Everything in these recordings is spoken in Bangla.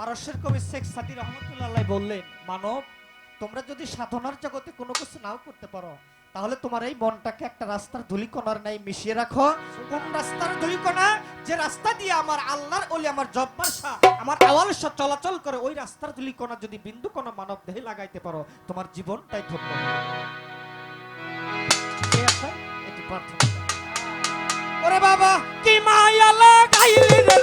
পারস্যের কবি শেখ সাদি রহমতুল্লাহ বললেন, মানব, তোমরা যদি সাধনার জগতে কোনো কিছু নাও করতে পারো, তাহলে তোমার এই মনটাকে একটা রাস্তার ধুলিকণার নাই মিশিয়ে রাখো। কোন রাস্তার ধুলিকণা? যে রাস্তা দিয়ে আমার আল্লাহর ওলি, আমার জব্বার শাহ আমার আওয়াল শাহ চলাচল করে, ওই রাস্তার ধুলিকণা যদি বিন্দু কোনো মানব দেহে লাগাইতে পারো, তোমার জীবনটাই ধন্য? একটু প্রার্থনা। ওরে বাবা, কি মায়া লাগাইলি রে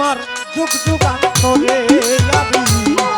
amar, juk juk a, no de.